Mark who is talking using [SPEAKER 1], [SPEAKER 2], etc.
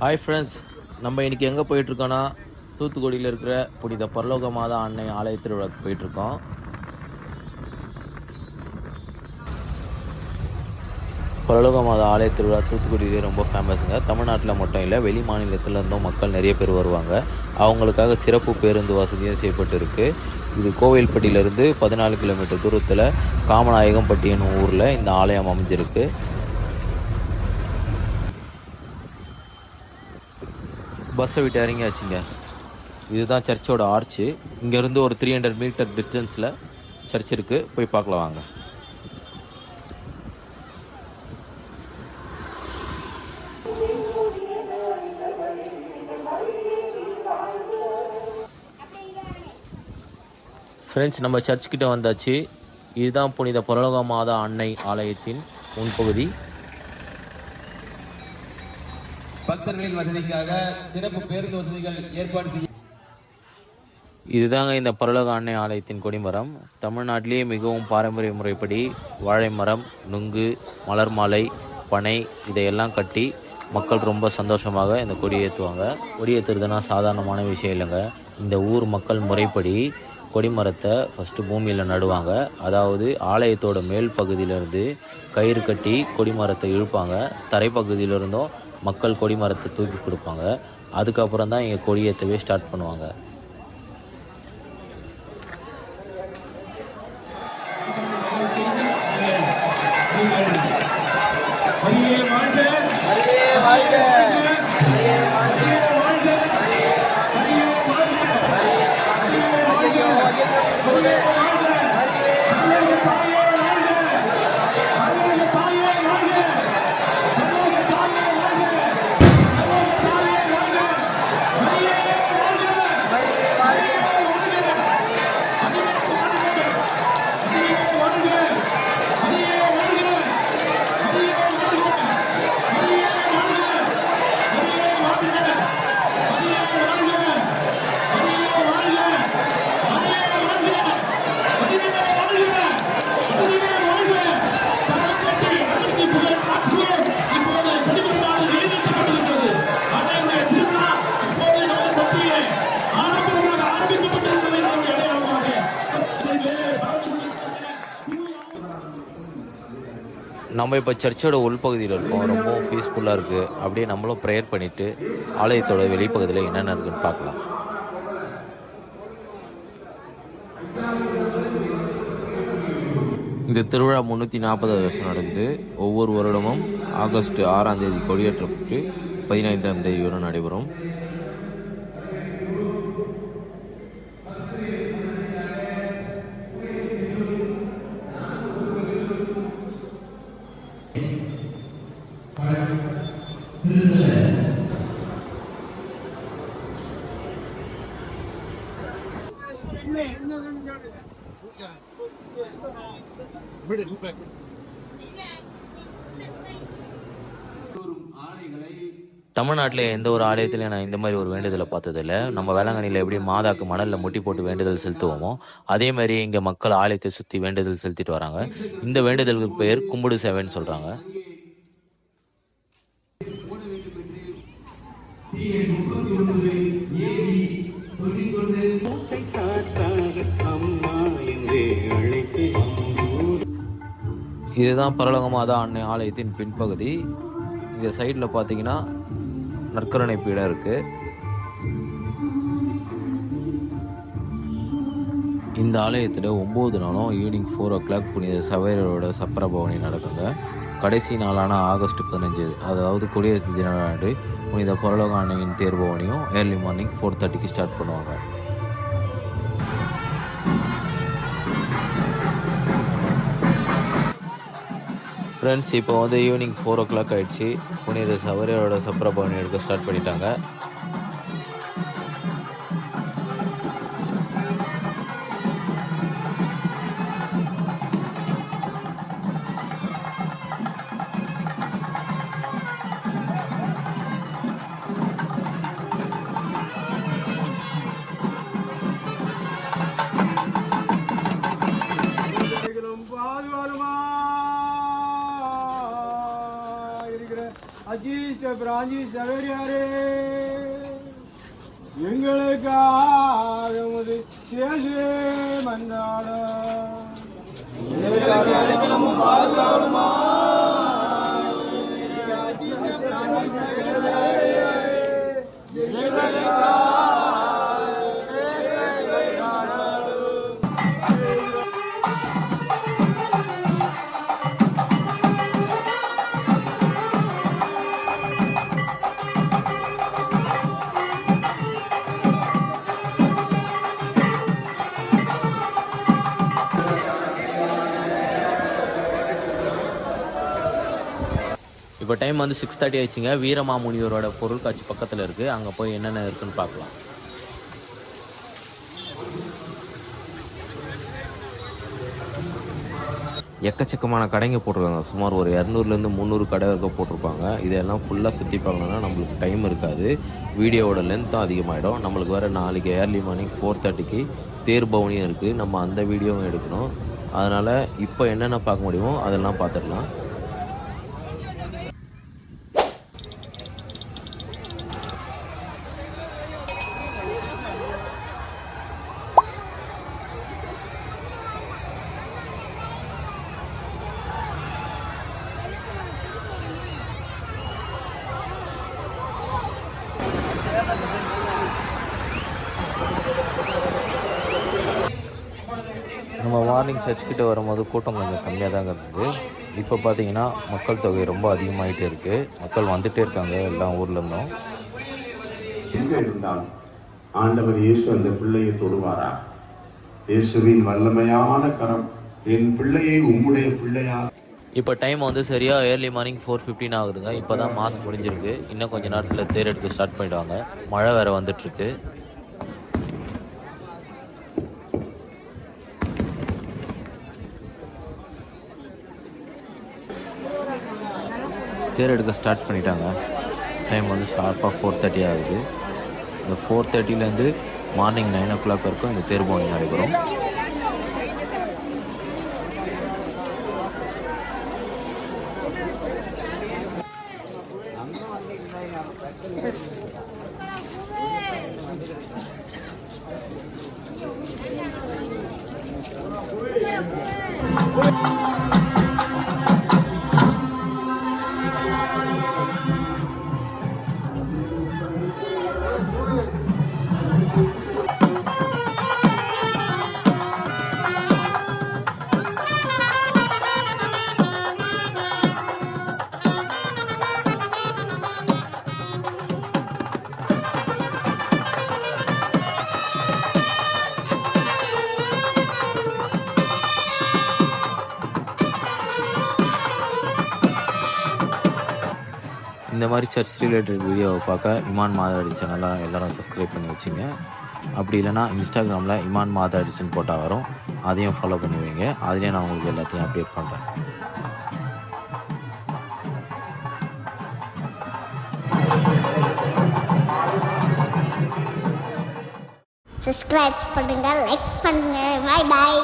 [SPEAKER 1] Hi friends நம்ம இன்றைக்கி எங்கே போயிட்டுருக்கோன்னா தூத்துக்குடியில் இருக்கிற புனித பரலோக மாதா அன்னை ஆலய திருவிழாக்கு போயிட்டுருக்கோம். பரலோக மாதா ஆலய திருவிழா தூத்துக்குடியிலே ரொம்ப ஃபேமஸுங்க தமிழ்நாட்டில் மட்டும் இல்லை வெளி மாநிலத்திலேருந்தும் மக்கள் நிறைய பேர் வருவாங்க. அவங்களுக்காக சிறப்பு பேருந்து வசதியும் செய்யப்பட்டு இருக்குது இது கோவில்பட்டியிலேருந்து பதினாலு கிலோமீட்டர் தூரத்தில் காமநாயகம்பட்டின்னு ஊரில் இந்த ஆலயம் அமைஞ்சிருக்கு. பஸ்ஸை விட்டு இறங்கியாச்சுங்க. இதுதான் சர்ச்சோட ஆர்ச்சு. இங்கேருந்து ஒரு த்ரீ ஹண்ட்ரட் மீட்டர் டிஸ்டன்ஸில் சர்ச் இருக்குது போய் பார்க்கலாம் வாங்க. ஃப்ரெண்ட்ஸ் நம்ம சர்ச் வந்தாச்சு. இதுதான் புனித பரலோக மாதா அன்னை ஆலயத்தின் முன்பகுதி.
[SPEAKER 2] பக்தர்களின் வசதிக்காக சிறப்பு பேருந்து வசதிகள் ஏற்பாடு செய்ய
[SPEAKER 1] இதுதாங்க இந்த பரலோக அன்னை ஆலயத்தின் கொடிமரம். தமிழ்நாட்டிலேயே மிகவும் பாரம்பரிய முறைப்படி வாழை மரம் நுங்கு மலர் மாலை பனை இதையெல்லாம் கட்டி மக்கள் ரொம்ப சந்தோஷமாக இந்த கொடியேற்றுவாங்க கொடியேற்றுறதுனா சாதாரணமான விஷயம் இல்லைங்க. இந்த ஊர் மக்கள் முறைப்படி கொடிமரத்தை ஃபஸ்ட்டு பூமியில் நடுவாங்க. அதாவது ஆலயத்தோட மேல் பகுதியிலேருந்து கயிறு கட்டி கொடிமரத்தை இழுப்பாங்க. தரைப்பகுதியிலிருந்தும் மக்கள் கொடி மரத்தை தூக்கி கொடுப்பாங்க. அதுக்கப்புறம் தான் இங்கே கொடியேற்றவே ஸ்டார்ட் பண்ணுவாங்க. நம்ம இப்போ சர்ச்சோட உள்பகுதியில் இருக்கோம். ரொம்ப பீஸ்ஃபுல்லாக இருக்குது அப்படியே நம்மளும் ப்ரேயர் பண்ணிவிட்டு ஆலயத்தோட வெளிப்பகுதியில் என்னென்ன இருக்குன்னு பார்க்கலாம். இந்த திருவிழா முந்நூற்றி நாற்பதாவது வருஷம் நடக்குது. ஒவ்வொரு வருடமும் ஆகஸ்ட் ஆறாம் தேதி கொடியேற்றப்பட்டு பதினைந்தாம் தேதி வரை நடைபெறும். தமிழ்நாட்டில் எந்த ஒரு ஆலயத்திலையும் நான் இந்த மாதிரி ஒரு வேண்டுதலை பார்த்ததில்ல. நம்ம வேளாங்கண்ணியில் எப்படி மாதாக்கு மணலில் முட்டி போட்டு வேண்டுதல் செலுத்துவோமோ அதே மாதிரி இங்கே மக்கள் ஆலயத்தை சுற்றி வேண்டுதல் செலுத்திட்டு வராங்க. இந்த வேண்டுதலுக்கு பேர் கும்பிடு சேவைன்னு சொல்கிறாங்க
[SPEAKER 3] மூட்டை காத்தாக அம்மா
[SPEAKER 1] இதுதான் பரலோகமாதா அன்னை ஆலயத்தின் பின்பகுதி. இந்த சைடில் பார்த்தீங்கன்னா நற்கருணை பீடம் இருக்குது இந்த ஆலயத்தில் ஒம்பது நாளும் ஈவினிங் ஃபோர் ஓ கிளாக் புனித சவேரோட சப்பர பவனி நடக்குங்க. கடைசி நாளான ஆகஸ்ட் பதினஞ்சு அதாவது குடியரசு தின நாடு புனித பரலோக அன்னையின் தேர்பவனையும் ஏர்லி மார்னிங் ஃபோர் தேர்ட்டிக்கு ஸ்டார்ட் பண்ணுவாங்க. ஃப்ரெண்ட்ஸ் இப்போ வந்து ஈவினிங் ஃபோர் ஓ கிளாக் ஆகிடுச்சு புனித சவரியோட சப்பர பவனி எடுக்க ஸ்டார்ட் பண்ணிட்டாங்க.
[SPEAKER 4] பாதுகாலுமா இருக்கிற அஜீஷ பரிசுத்த பிராஞ்சி சவேரியாரே எங்களுக்காக உமது சேசே மன்னாட
[SPEAKER 1] இப்போ டைம் வந்து சிக்ஸ் தேர்ட்டி ஆயிடுச்சுங்க. வீரமாமுனிவரோட பொருட்காட்சி பக்கத்தில் இருக்குது அங்கே போய் என்னென்ன இருக்குன்னு பார்க்கலாம். எக்கச்சக்கமான கடைங்க போட்டிருக்காங்க. சுமார் ஒரு இரநூறுலேருந்து முந்நூறு கடை வரைக்கும் போட்டிருப்பாங்க. இதெல்லாம் ஃபுல்லாக சுற்றி பார்க்கணுன்னா நம்மளுக்கு டைம் இருக்காது. வீடியோவோட லென்த்தும் அதிகமாகிடும் நம்மளுக்கு வேறு நாளைக்கு ஏர்லி மார்னிங் ஃபோர் தேர்ட்டிக்கு தேர் பவனியும் இருக்குது நம்ம அந்த வீடியோவும் எடுக்கணும். அதனால் இப்போ என்னென்ன பார்க்க முடியுமோ அதெல்லாம் பார்த்துடலாம் நம்ம மார்னிங் சர்ச் கிட்ட வரும்போது கூட்டம் கொஞ்சம் கம்மியாக தாங்க இருந்தது. இப்போ பார்த்தீங்கன்னா மக்கள் தொகை ரொம்ப அதிகமாகிட்டே இருக்குது மக்கள் வந்துட்டே இருக்காங்க எல்லா ஊர்ல இருந்தும்.
[SPEAKER 5] எங்க இருந்தாலும் ஆண்டவர் இயேசு அந்த பிள்ளையை தொடுவாரா? இயேசுவின் வல்லமையான கரம் என் பிள்ளையை உம்முடைய பிள்ளையா
[SPEAKER 1] இப்போ டைம் வந்து சரியாக ஏர்லி மார்னிங் ஃபோர் ஃபிஃப்டின் ஆகுதுங்க. இப்போ தான் மாஸ் முடிஞ்சிருக்கு. இன்னும் கொஞ்ச நேரத்தில் தேர் எடுக்க ஸ்டார்ட் பண்ணிடுவாங்க. மழை வேறு வந்துட்டுருக்கு தேர் எடுக்க ஸ்டார்ட் பண்ணிட்டாங்க. டைம் வந்து ஷார்ப்பாக ஃபோர் தேர்ட்டி ஆகுது. இந்த ஃபோர் தேர்ட்டிலேருந்து மார்னிங் நைன் ஓ கிளாக் வரைக்கும் இந்த தேர் பவனி நடைபெறும். இந்த மாதிரி சர்ச் ரிலேட்டட் வீடியோவை பார்க்க இமான் மாதாடி சேனலை எல்லோரும் சப்ஸ்கிரைப் பண்ணி வச்சுங்க. அப்படி இல்லைனா இன்ஸ்டாகிராமில் இமான் மாதாடிச்சன் போட்டால் வரும். அதையும் ஃபாலோ பண்ணி வைங்க. நான் உங்களுக்கு எல்லாத்தையும் அப்டேட் பண்ணுறேன்
[SPEAKER 6] சப்ஸ்கிரைப் பண்ணுங்க லைக் பண்ணுங்க. பாய் பாய்